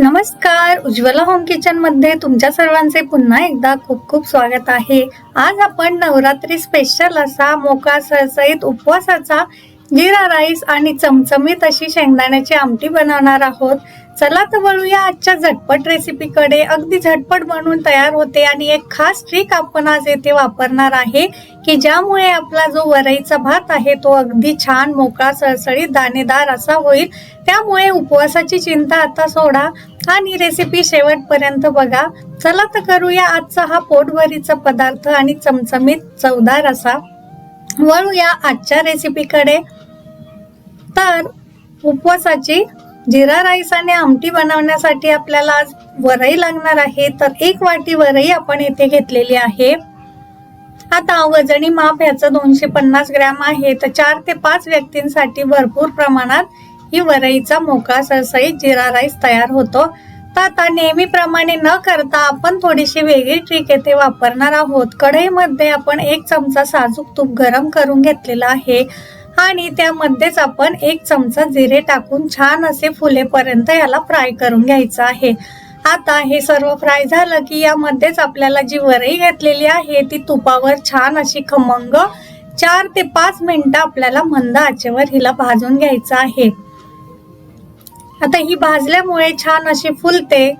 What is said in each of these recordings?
नमस्कार. उज्ज्वला होम किचनमध्ये तुमच्या सर्वांचे पुन्हा एकदा खूप खूप स्वागत आहे. आज आपण नवरात्री स्पेशल असा मोका सळसळीत उपवासाचा जिरा राईस आणि चमचमीत अशी शेंगदाण्याची आमटी बनवणार आहोत. चला तर वळूया आजच्या झटपट रेसिपीकडे. अगदी झटपट बनवून तयार होते आणि एक खास ट्रिक आपण आज येथे वापरणार आहे की ज्यामुळे आपला जो वरईचा भात आहे तो अगदी छान मोकळा सळसळीत दाणेदार असा होईल. त्यामुळे उपवासाची चिंता आता सोडा आणि रेसिपी शेवटपर्यंत बघा. चला तर करूया आजचा हा पोटभरीचा पदार्थ आणि चमचमीत चवदार असा. वळूया आजच्या रेसिपीकडे. तर उपवासाची जिरा राईस आणि आमटी बनवण्यासाठी आपल्याला आज वरई लागणार आहे. तर एक वाटी वरई आपण येथे घेतलेली आहे. आता वजनी माप ह्याचं दोनशे पन्नास ग्रॅम आहे. तर चार ते पाच व्यक्तींसाठी भरपूर प्रमाणात ही वरईचा मोकळा सरसईत जिरा राईस तयार होतो. तर आता नेहमीप्रमाणे न करता आपण थोडीशी वेगळी ट्रिक येथे वापरणार आहोत. कढईमध्ये आपण एक चमचा साजूक तूप गरम करून घेतलेला आहे. आणि त्यामध्येच आपण एक चमचा जिरे टाकून छान असे फुलेपर्यंत याला फ्राय करून घ्यायचं आहे. आता हे सर्व फ्राय झालं की यामध्येच आपल्याला जी वरई घेतलेली आहे ती तुपावर छान अशी खमंग चार ते पाच मिनिटं आपल्याला मंद आचेवर हिला भाजून घ्यायचं आहे. आता ही भाजल्यामुळे छान अशी फुलते.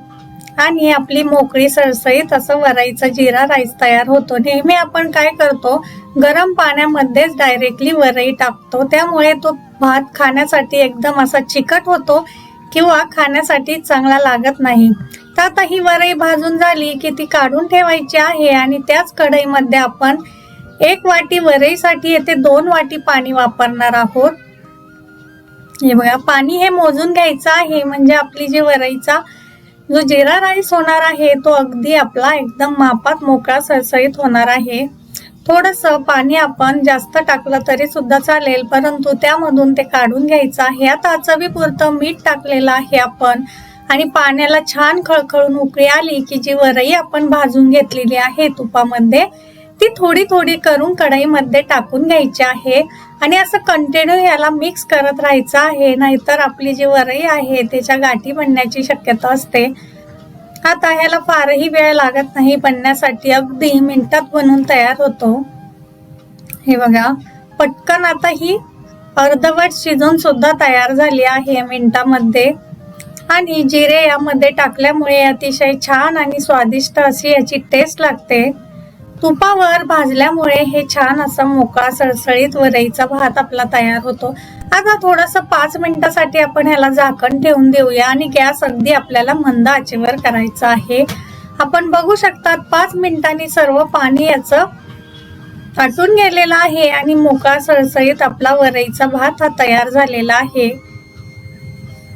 आणि आपली मोकळी सळसळीत असं वराईचा जिरा राईस तयार होतो. नेहमी आपण काय करतो? गरम पाण्यामध्येच डायरेक्टली वरई टाकतो. त्यामुळे तो भात खाण्यासाठी एकदम असा चिकट होतो किंवा खाण्यासाठी चांगला लागत नाही. तर आता ही वरई भाजून झाली की ती काढून ठेवायची आहे आणि त्याच कढईमध्ये आपण एक वाटी वरईसाठी येथे दोन वाटी पाणी वापरणार आहोत. हे बघा पाणी हे मोजून घ्यायचं आहे. म्हणजे आपली जी वरईचा जो जिरा राईस होणार आहे तो अगदी आपला एकदम मापात मोकळा सळसळीत होणार आहे. थोडस पाणी आपण जास्त टाकलं तरी सुद्धा चालेल परंतु त्यामधून ते काढून घ्यायचं आहे. आता चवीपुरतं मीठ टाकलेलं आहे आपण. आणि पाण्याला छान खळखळून उकळी आली की जी वरई आपण भाजून घेतलेली आहे तुपामध्ये ती थोडी थोडी करून कढईमध्ये टाकून घ्यायची आहे. आणि असं कंटिन्यू याला मिक्स करत राहायचं आहे. नाहीतर आपली जी वरई आहे त्याच्या गाठी बनण्याची शक्यता असते. आता ह्याला फारही वेळ लागत नाही बनण्यासाठी. अगदी मिनिटात बनून तयार होतो. हे बघा पटकन आता ही अर्धवट शिजून सुद्धा तयार झाली आहे मिनिटामध्ये. आणि जिरे यामध्ये टाकल्यामुळे अतिशय छान आणि स्वादिष्ट अशी याची टेस्ट लागते. तुपावर भाजल्यामुळे हे छान असा मोकळा सळसळीत वरईचा भात आपला तयार होतो. आता थोडस पाच मिनिटासाठी आपण ह्याला झाकण ठेवून देऊया आणि गॅस अगदी आपल्याला मंद आचेवर करायचा आहे. आपण बघू शकतात पाच मिनिटांनी सर्व पाणी याचं आटून गेलेलं आहे आणि मोकळा सळसळीत आपला वरईचा भात हा तयार झालेला आहे.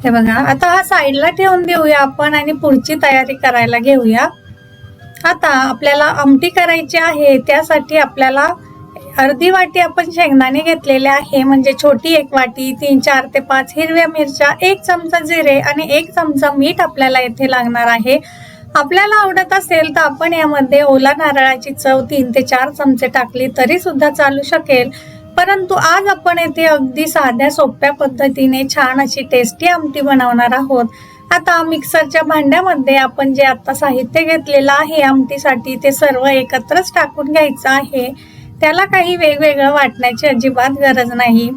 हे बघा आता हा साईडला ठेवून देऊया आपण आणि पुढची तयारी करायला घेऊया. आता आपल्याला आमटी करायची आहे त्यासाठी आपल्याला अर्धी वाटी आपण शेंगदाणे घेतलेले आहे म्हणजे छोटी एक वाटी तीन चार ते पाच हिरव्या मिरच्या एक चमचा जिरे आणि एक चमचा मीठ आपल्याला येथे लागणार आहे. आपल्याला आवडत असेल तर आपण यामध्ये ओला नारळाची चव तीन ते चार चमचे टाकली तरी सुद्धा चालू शकेल. परंतु आज आपण येथे अगदी साध्या सोप्या पद्धतीने छान अशी टेस्टी आमटी बनवणार आहोत. आता मिक्सरच्या भांड्यामध्ये आपण जे आता साहित्य घेतलेलं आहे आमटीसाठी ते सर्व एकत्रच टाकून घ्यायचं आहे. त्याला काही वेगवेगळं वाटण्याची अजिबात गरज नाही.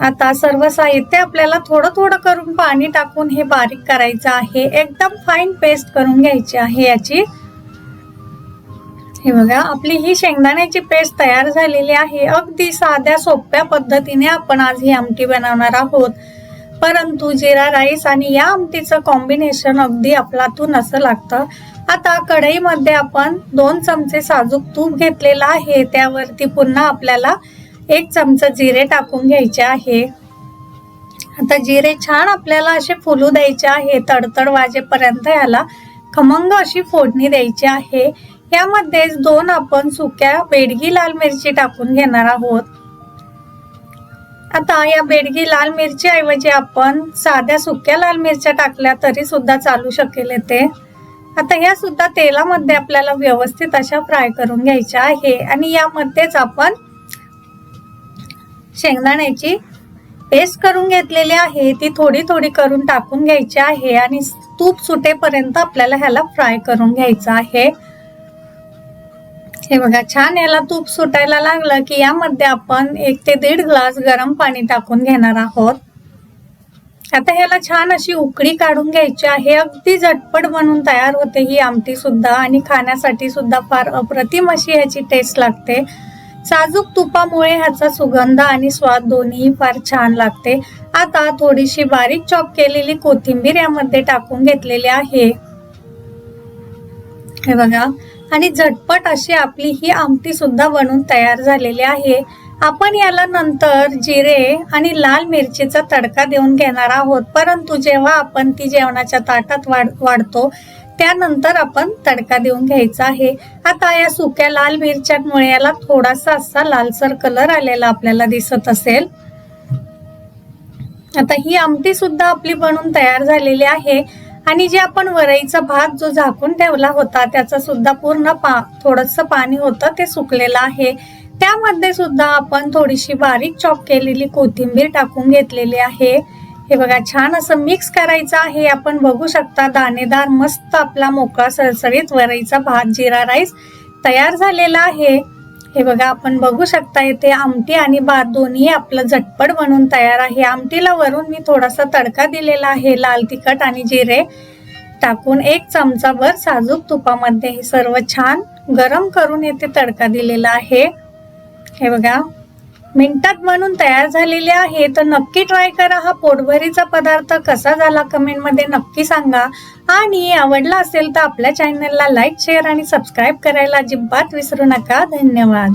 आता सर्व साहित्य आपल्याला थोडं थोडं करून पाणी टाकून हे बारीक करायचं आहे. एकदम फाईन पेस्ट करून घ्यायची आहे याची. हे बघा आपली ही शेंगदाण्याची पेस्ट तयार झालेली आहे. अगदी साध्या सोप्या पद्धतीने आपण आज ही आमटी बनवणार आहोत. परंतु जिरा राईस आणि या आमटीचं कॉम्बिनेशन अगदी अफलातून असं लागतं. आता कढईमध्ये आपण दोन चमचे साजूक तूप घेतलेलं आहे. त्यावरती पुन्हा आपल्याला एक चमचा जिरे टाकून घ्यायचे आहे. आता जिरे छान आपल्याला असे फुलू द्यायचे आहे. तडतड वाजेपर्यंत याला खमंग अशी फोडणी द्यायची आहे. यामध्येच दोन आपण सुक्या बेडगी लाल मिरची टाकून घेणार आहोत. आता या बेडगी लाल मिरची ऐवजी आपण साध्या सुक्या लाल मिरच्या टाकल्या तरी सुद्धा चालू शकेल ते आता ह्या सुद्धा तेलामध्ये आपल्याला व्यवस्थित अशा फ्राय करून घ्यायच्या आहे. आणि यामध्येच आपण शेंगदाण्याची पेस्ट करून घेतलेली आहे. ती थोडी थोडी करून टाकून घ्यायची आहे आणि तूप सुटेपर्यंत आपल्याला ह्याला फ्राय करून घ्यायचं आहे. हे बघा छान याला तूप सुटायला लागलं की यामध्ये आपण एक ते दीड ग्लास गरम पाणी टाकून घेणार आहोत. आता ह्याला छान अशी उकडी काढून घ्यायची आहे. अगदी झटपट बनून तयार होते ही आमटी सुद्धा आणि खाण्यासाठी सुद्धा फार अप्रतिम अशी ह्याची टेस्ट लागते. साजूक तुपामुळे ह्याचा सुगंध आणि स्वाद दोन्ही फार छान लागते. आता थोडीशी बारीक चॉप केलेली कोथिंबीर यामध्ये टाकून घेतलेली आहे. हे बघा आणि झटपट अशी आपली ही आमटी सुद्धा बनून तयार झालेली आहे. आपण याला नंतर जिरे आणि लाल मिरचीचा तडका देऊन घेणार आहोत. परंतु जेव्हा आपण ती जेवणाच्या ताटात वाढ वाढतो त्यानंतर आपण तडका देऊन घ्यायचा आहे. आता या सुक्या लाल मिरच्यांमुळे याला थोडासा असा लालसर कलर आलेला आपल्याला दिसत असेल. आता ही आमटी सुद्धा आपली बनून तयार झालेली आहे. आणि जे आपण वरईचा भात जो झाकून ठेवला होता त्याचं सुद्धा पूर्ण पा थोडस पाणी होतं ते सुकलेलं आहे. त्यामध्ये सुद्धा आपण थोडीशी बारीक चॉप केलेली कोथिंबीर टाकून घेतलेली आहे. हे बघा छान असं मिक्स करायचं आहे. आपण बघू शकता दाणेदार मस्त आपला मोकळा सळसळीत वरईचा भात जिरा राईस तयार झालेला आहे. हे बघा आपण बघू शकता इथे आमटी आणि भात दोन्ही आपलं झटपट बनवून तयार आहे. आमटीला वरून मी थोडासा तडका दिलेला आहे लाल तिखट आणि जिरे. टाकून एक चमचाभर साजूक तुपामध्ये हे सर्व छान गरम करून येथे तडका दिलेला आहे. हे बघा मिनिटात बनून तयार झालेले आहे तर नक्की ट्राय करा हा पोटभरीचा पदार्थ कसा झाला कमेंटमध्ये नक्की सांगा. आणि आवडला असेल तर आपल्या चॅनलला लाईक शेअर आणि सबस्क्राईब करायला अजिबात विसरू नका. धन्यवाद.